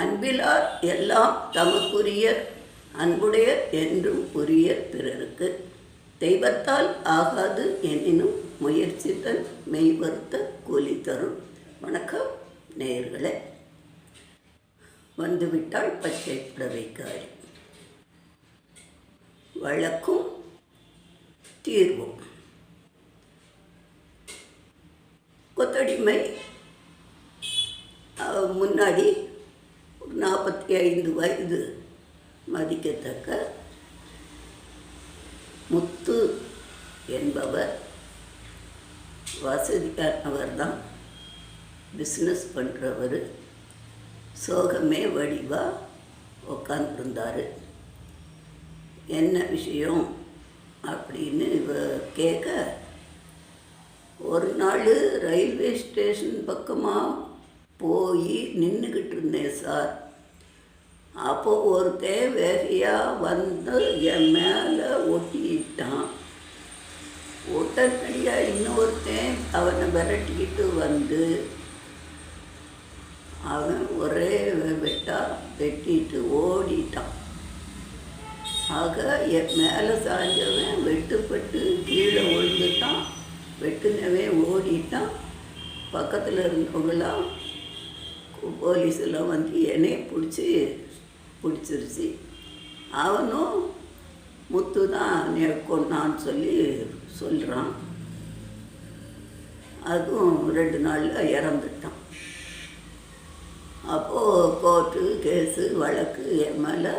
அன்பிலார் எல்லாம் தமக்குரியர் அன்புடையர் என்றும் உரிய பிறருக்கு. தெய்வத்தால் ஆகாது எனினும் முயற்சித்தல் மெய்வருத்த கூலி தரும். வணக்கம் நேயர்களே. வந்துவிட்டால் பச்சை புடவைக்காரி வழக்கும் தீர்வும். கொத்தடிமை முன்னாடி நாற்பத்தி ஐந்து வயது மதிக்கத்தக்க முத்து என்பவர் வசதியானவர் தான் பிஸ்னஸ் பண்ணுறவர் சோகமே வடிவாக உக்காந்துருந்தார். என்ன விஷயம் அப்படின்னு இவ கேட்க ஒரு நாள் ரயில்வே ஸ்டேஷன் பக்கமாக போய் நின்றுக்கிட்டு இருந்தேன் சார். அப்போ ஒருத்தன் வெறியாக வந்து என் மேலே ஒட்டிட்டான். ஒட்டனடியாக இன்னொருத்தன் அவனை விரட்டிக்கிட்டு வந்து அவன் ஒரே வெட்டா வெட்டிட்டு ஓடிட்டான். ஆக என் மேலே சாஞ்சவன் வெட்டுப்பட்டு கீழே விழுந்துட்டான். வெட்டுனவன் ஓடிட்டான். பக்கத்தில் இருந்தவங்களாம் போலீஸ் எல்லாம் வந்து என்னைய பிடிச்சி பிடிச்சிருச்சு. அவனும் முத்து தான் நீ கொன்னான்னு சொல்லி சொல்கிறான் அதுவும் ரெண்டு நாளில் இறந்துட்டான். அப்போது கோர்ட்டு கேஸு வழக்கு என் மேலே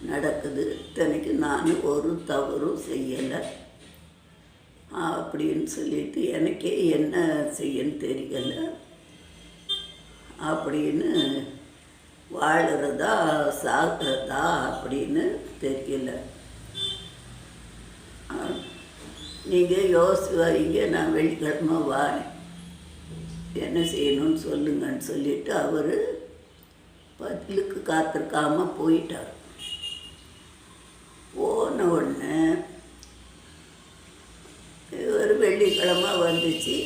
நடக்குது. இத்தனைக்கு நான் ஒரு தவறும் செய்யலை. அப்படின்னு சொல்லிட்டு எனக்கே என்ன செய்யன்னு தெரியல. அப்படின்னு வாழறதா சாகிறதா அப்படின்னு தெரியல. நீங்கள் யோசிச்சு வைங்க நான் வெள்ளிக்கிழமை வாரேன். என்ன செய்யணும்னு சொல்லுங்கன்னு சொல்லிட்டு அவர் பதிலுக்கு காத்திருக்காம போயிட்டார். போன உடனே ஒரு வெள்ளிக்கிழமை வந்துச்சு.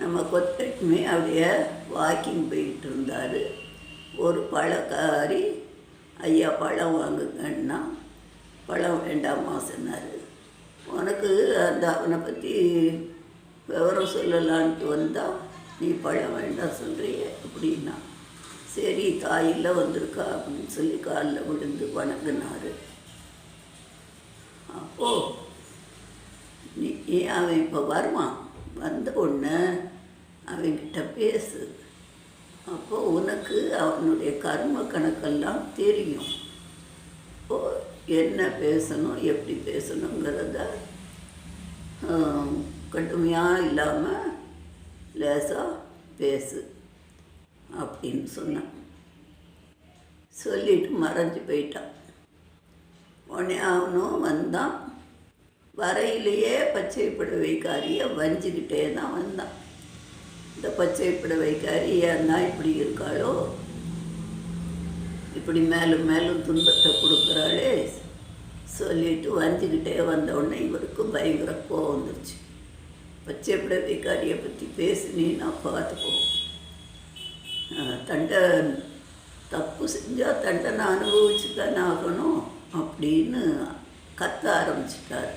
நம்ம கொத்தட்டுமே அப்படியே வாக்கிங் போயிட்டு இருந்தார். ஒரு பழக்காரி ஐயா பழம் வாங்குங்கன்னா பழம் வேண்டாமா சொன்னார். உனக்கு அந்த அவனை பற்றி விவரம் சொல்லலான்ட்டு வந்தால் நீ பழம் வேண்டாம் சொல்கிறிய அப்படின்னா. சரி தாயில் வந்திருக்கா அப்படின்னு சொல்லி காலில் விழுந்து வணங்கினார். அப்போது நீ அவன் இப்போ வருவான்? வந்த உடனே அவன்கிட்ட பேசு. அப்போ உனக்கு அவனுடைய கர்ம கணக்கெல்லாம் தெரியும். இப்போ என்ன பேசணும் எப்படி பேசணுங்கிறத கடுமையாக இல்லாமல் லேசாக பேசு அப்படின்னு சொன்னான். சொல்லிட்டு மறைஞ்சு போயிட்டான். உடனே அவனும் வந்தான். வரையிலேயே பச்சை புடவைக்காரியை வஞ்சிக்கிட்டே தான் வந்தான். இந்த பச்சை புடவைக்காரி ஏன்னா இப்படி இருக்காளோ? இப்படி மேலும் மேலும் துன்பத்தை கொடுக்குறாளே. சொல்லிட்டு வஞ்சிக்கிட்டே வந்தவுடனே இவருக்கும் இவருக்கு பயங்கர கோவம் வந்துருச்சு. பச்சை புடவைக்காரியை பற்றி பேசினீன்னா பார்த்துக்கோ தண்டை தப்பு செஞ்சால் தண்டனை அனுபவிச்சு தானே ஆகணும் அப்படின்னு கத்த ஆரம்பிச்சிட்டார்.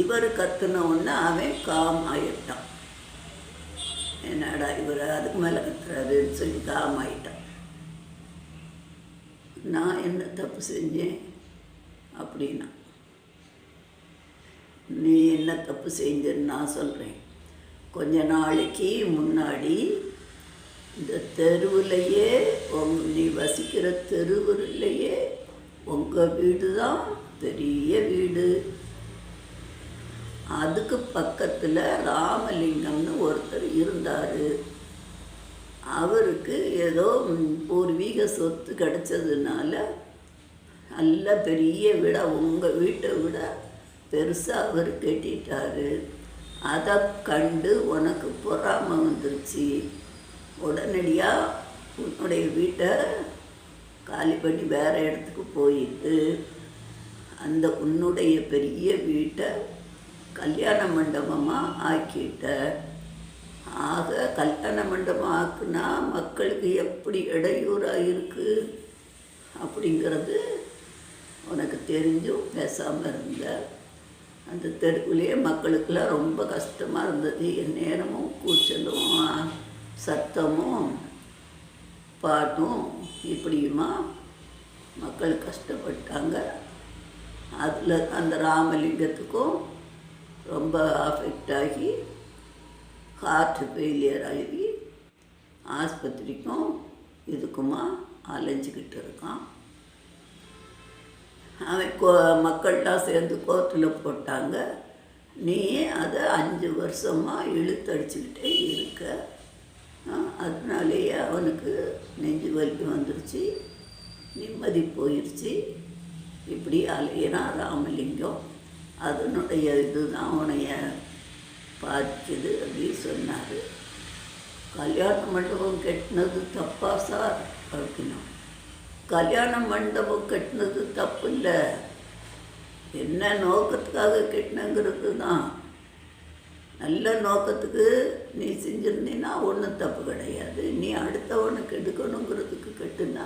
இவர் கத்துன உடனே அவன் காம் ஆயிட்டான் என்னடா இவர் அதுக்கு மேலே கத்துறாருன்னு சொல்லி காமாயிட்டான் நான் என்ன தப்பு செஞ்சேன் அப்படின்னா நீ என்ன தப்பு செஞ்சேன்னு நான் சொல்கிறேன் கொஞ்ச நாளைக்கு முன்னாடி இந்த தெருவுலையே உங் நீ வசிக்கிற தெருவுலையே உங்கள் வீடு தான் பெரிய வீடு அதுக்கு பக்கத்தில் ராமலிங்கம்னு ஒருத்தர் இருந்தார். அவருக்கு ஏதோ பூர்வீக சொத்து கிடச்சதுனால நல்ல பெரிய விட உங்கள் வீட்டை விட பெருசாக அவர் கட்டிட்டாரு. அதை கண்டு உனக்கு பொறாமை வந்துருச்சு. உடனடியாக உன்னுடைய வீட்டை காலி பண்ணி வேறு இடத்துக்கு போயிட்டு அந்த உன்னுடைய பெரிய வீட்டை கல்யாண மண்டபமாக ஆக்கிட்ட. ஆக கல்யாண மண்டபம் ஆக்குனா மக்களுக்கு எப்படி இடையூறாக இருக்குது அப்படிங்கிறது உனக்கு தெரிஞ்சும் பேசாமல் இருந்த. அந்த தெருவுலேயே மக்களுக்கெல்லாம் ரொம்ப கஷ்டமாக இருந்தது. என் நேரமும் கூச்சலும் சத்தமும் பாட்டும் இப்படியுமா மக்கள் கஷ்டப்பட்டாங்க. அதில் அந்த ராமலிங்கத்துக்கும் ரொம்ப அஃபெக்ட் ஆகி ஹார்ட் ஃபெயிலியர் ஆகி ஆஸ்பத்திரிக்கும் இதுக்குமா அலைஞ்சிக்கிட்டு இருக்கான். அவன் கோ மக்கள்லாம் சேர்ந்து கோர்ட்டில் போட்டாங்க. நீ அதை அஞ்சு வருஷமாக இழுத்தடிச்சுக்கிட்டே இருக்க. அதனாலேயே அவனுக்கு நெஞ்சு வலிக்கு வந்துருச்சு நிம்மதி போயிடுச்சு இப்படி அலையிறான் ராமலிங்கம். அதனுடைய இதுதான் உனைய பார்க்குது அப்படின்னு சொன்னார். கல்யாண மண்டபம் கட்டினது தப்பா சார் அப்படின்னா. கல்யாண மண்டபம் கட்டினது தப்பு இல்லை என்ன நோக்கத்துக்காக கட்டினங்கிறது தான். நல்ல நோக்கத்துக்கு நீ செஞ்சிருந்தீன்னா ஒன்றும் தப்பு கிடையாது. நீ அடுத்தவனுக்கு எடுக்கணுங்கிறதுக்கு கட்டுனா.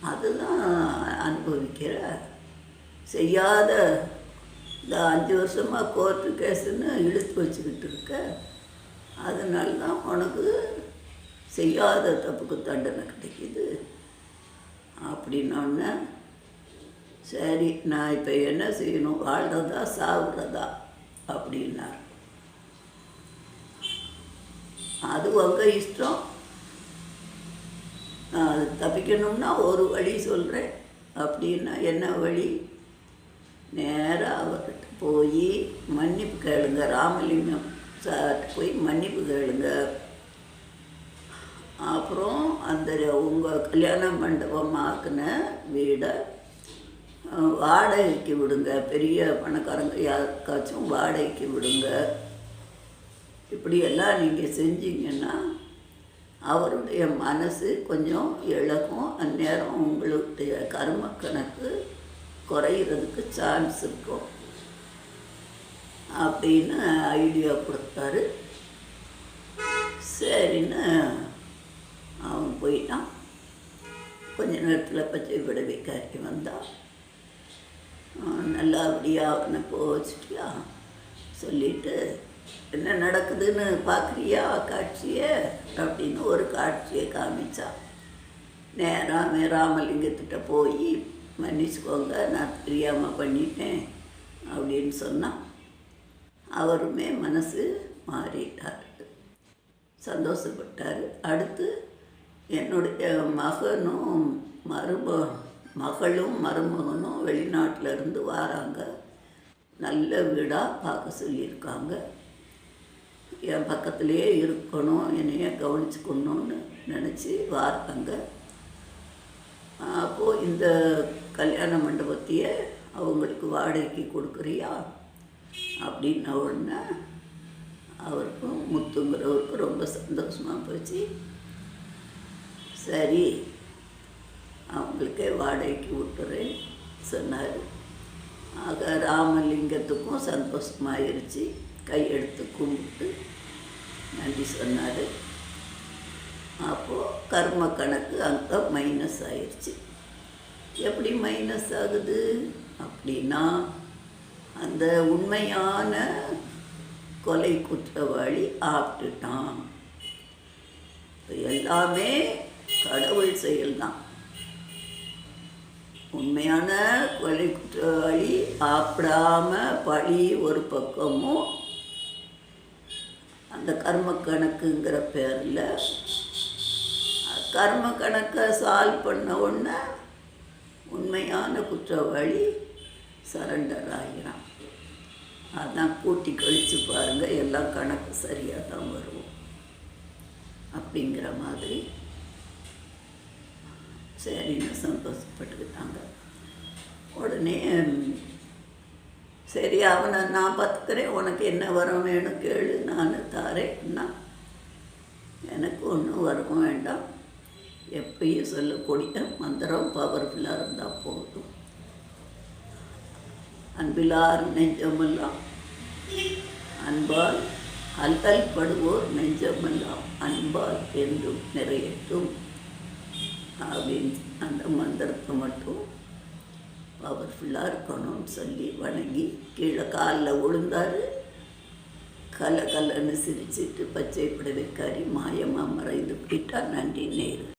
அதுதான் அனுபவிக்கிற. செய்யாத இந்த அஞ்சு வருஷமாக கோர்ட்டு கேஸுன்னு இழுத்து வச்சுக்கிட்டு இருக்க. அதனால தான் உனக்கு செய்யாத தப்புக்கு தண்டனை கிடைக்குது. அப்படின்னோடனே சரி நான் இப்போ என்ன செய்யணும்? வாழ்கிறதா சாகுறதா அப்படின்னார். அது உங்கள் இஷ்டம். நான் அது தப்பிக்கணும்னா ஒரு வழி சொல்கிறேன் அப்படின்னா என்ன வழி? நேராக அவர்கிட்ட போய் மன்னிப்பு கேளுங்க. ராமலிங்கம் சார் போய் மன்னிப்பு கேளுங்க. அப்புறம் அந்த உங்கள் கல்யாண மண்டபம் ஆக்குன வீடை வாடகைக்கு விடுங்க. பெரிய பணக்காரங்க யாருக்காச்சும் வாடகைக்கு விடுங்க. இப்படியெல்லாம் நீங்கள் செஞ்சீங்கன்னா அவருடைய மனசு கொஞ்சம் இழகும் அந்நேரம் உங்களுடைய கர்ம கணக்கு குறையிறதுக்கு சான்ஸ் இருக்கும் அப்படின்னு ஐடியா கொடுத்தாரு. சரின்னு அவன் போயிட்டான். கொஞ்ச நேரத்தில் பச்சை விடவைக்காரி வந்தான். நல்லபடியாக அவனை போச்சுட்டியா? சொல்லிட்டு என்ன நடக்குதுன்னு பார்க்குறியா காட்சியை? அப்படின்னு ஒரு காட்சியை காமிச்சான். நேராக ராமலிங்கத்திட்ட போய் மன்னிச்சுக்கோங்க நான் தெரியாமல் பண்ணிட்டேன் அப்படின்னு சொன்னால் அவருமே மனசு மாறிட்டார். சந்தோஷப்பட்டார். அடுத்து என்னுடைய மகனும் மரும மகளும் மருமகனும் வெளிநாட்டில் இருந்து வராங்க. நல்ல வீடாக பார்க்க சொல்லியிருக்காங்க. என் பக்கத்துலேயே இருக்கணும் என்னைய கவனிச்சுக்கணும்னு நினச்சி வார்த்தங்க. அப்போது இந்த கல்யாண மண்டபத்தையே அவங்களுக்கு வாடகைக்கு கொடுக்குறியா? அப்படின்ன உடனே அவருக்கும் முத்துங்கிறவருக்கும் ரொம்ப சந்தோஷமாக போச்சு. சரி அவங்களுக்கே வாடகைக்கு விட்டுறேன் சொன்னார். ஆக ராமலிங்கத்துக்கும் சந்தோஷமாயிருச்சு. கையெடுத்து கும்பிட்டு நன்றி சொன்னார். அப்போது கர்ம கணக்கு அங்கே மைனஸ் ஆயிடுச்சு எப்படி மைனஸ் ஆகுது? அப்படின்னா அந்த உண்மையான கொலை குற்றவாளி ஆப்பிட்டுட்டான் எல்லாமே கடவுள் செயல்தான். உண்மையான கொலை குற்றவாளி சாப்பிடாம பழி ஒரு பக்கமும் அந்த கர்ம கணக்குங்கிற பேரில் கர்ம கணக்கை சால்வ் பண்ண உடனே உண்மையான குற்றவாளி சரண்டர் ஆகிறான் அதான் கூட்டி கழித்து பாருங்கள் எல்லாம் கணக்கு சரியாக தான் வரும். அப்படிங்கிற மாதிரி சரின்னு சந்தோஷப்பட்டுக்கிட்டாங்க. உடனே சரி அவனை நான் பார்த்துக்கிறேன் உனக்கு என்ன வரம் வேணும் கேளு நான் தாரேன்னா எனக்கு ஒன்றும் வரவும் வேண்டாம். எப்பயும் சொல்லக்கூடிய மந்திரம் பவர்ஃபுல்லாக இருந்தால் போதும். அன்பிலார் நெஞ்சமெல்லாம் அன்பால் அல்லல் படுவோர் நெஞ்சமெல்லாம் அன்பால் என்றும் நிறையட்டும். அப்படின்னு அந்த மந்திரத்தை மட்டும் பவர்ஃபுல்லாக இருக்கணும்னு சொல்லி வணங்கி கீழே காலில் விழுந்தார். கல கலன்னு சிரிச்சிட்டு பச்சை புடவைக்காரி மாயமாக மறைந்து போயிட்டா. நன்றி நேரு.